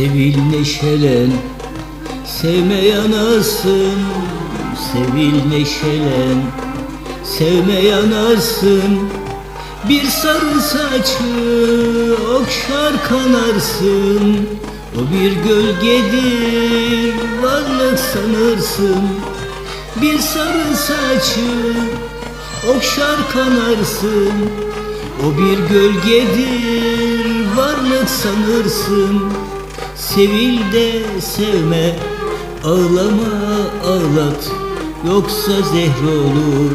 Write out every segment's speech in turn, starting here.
Sevil neşelen Sevme yanarsın Sevil neşelen Sevme yanarsın Bir sarı saçı Okşar kanarsın. O bir gölgedir Varlık sanırsın. Bir sarı saçı Okşar kanarsın. O bir gölgedir Varlık sanırsın Sevil de sevme Ağlama ağlat. Yoksa zehr olur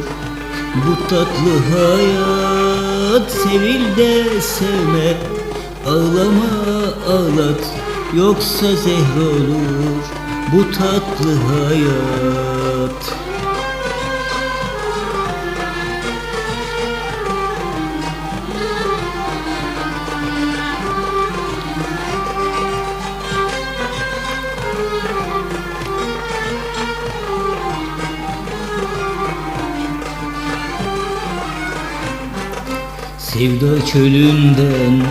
Bu tatlı hayat. Sevil de sevme Ağlama ağlat. Yoksa zehr olur Bu tatlı hayat Sevda çölünden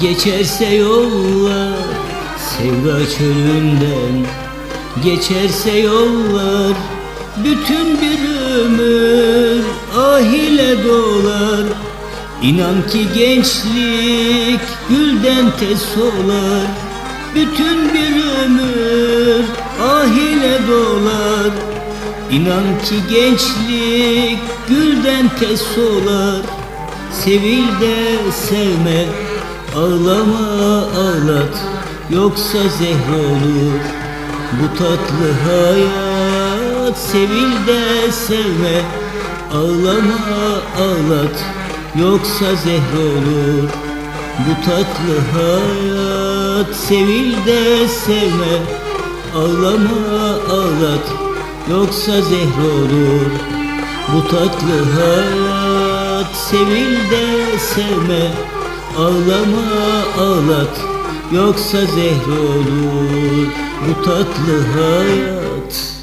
geçerse yollar Sevda çölünden geçerse yollar Bütün bir ömür ah ile dolar. İnan ki gençlik gülden tez solar Bütün bir ömür ah ile dolar. İnan ki gençlik gülden tez solar Sevil de sevme Ağlama ağlat. Yoksa zehr olur Bu tatlı hayat. Sevil de sevme Ağlama ağlat. Yoksa zehr olur Bu tatlı hayat. Sevil de sevme Ağlama ağlat. Yoksa zehr olur Bu tatlı hayat Sevil de sevme Ağlama ağlat. Yoksa zehr olur Bu tatlı hayat